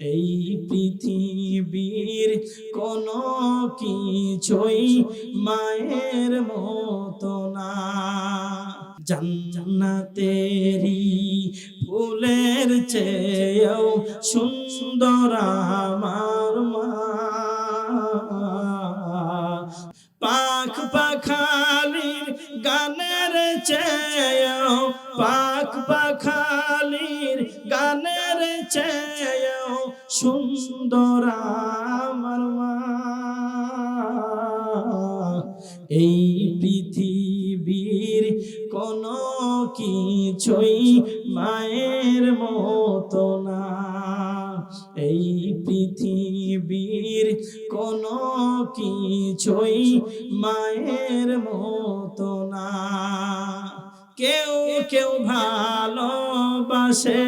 এই পৃথিবীর কোন কিছুই মায়ের মতো না। জান্নাতেরি ফুলের চেয়েও সুন্দর আমার মা। পাখ পাখালির গানের চেয়েও পাখ সুন্দর আমার মা। এই পৃথিবীর কোন কিছুই মায়ের মতো না। এই পৃথিবীর কোন কিছুই মায়ের মতো না। কেউ কেউ ভালোবাসে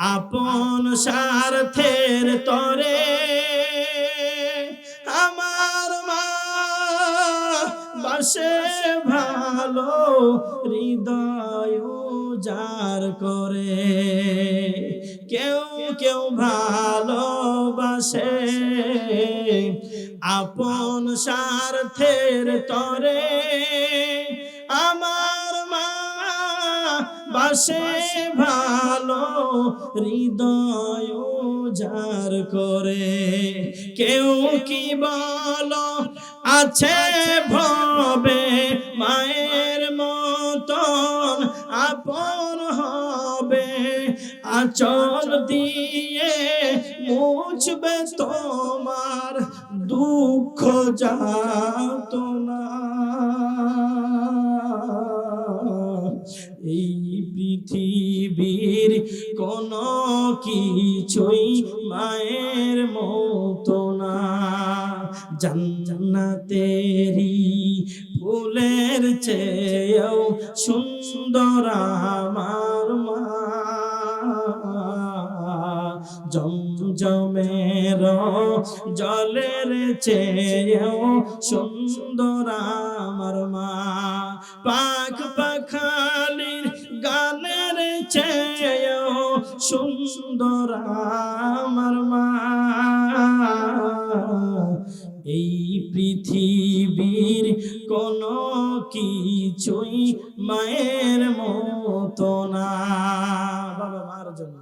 আপন স্বার্থের তরে আমার মা বাসে ভালো হৃদয় যার করে। কেউ কেউ ভালোবাসে আপন স্বার্থের তরে বাসে ভালো হৃদয় যার করে। কেউ কি বলো, আছে ভবে মায়ের মতন আপন হবে। আচল দিয়ে মুছবে তোমার দুঃখ যাত না এই পৃথিবীর কোন কিছুই মায়ের মতো না। জান্নাতেরি ফুলের চেয়েও সুন্দর আমার মা। জমজমের জলের চেয়েও সুন্দর আমার মা। পাখ পাখালির সুন্দর আমার মা। এই পৃথিবীর কোন কিছুই মায়ের মতো না। বাবা মার জন্য।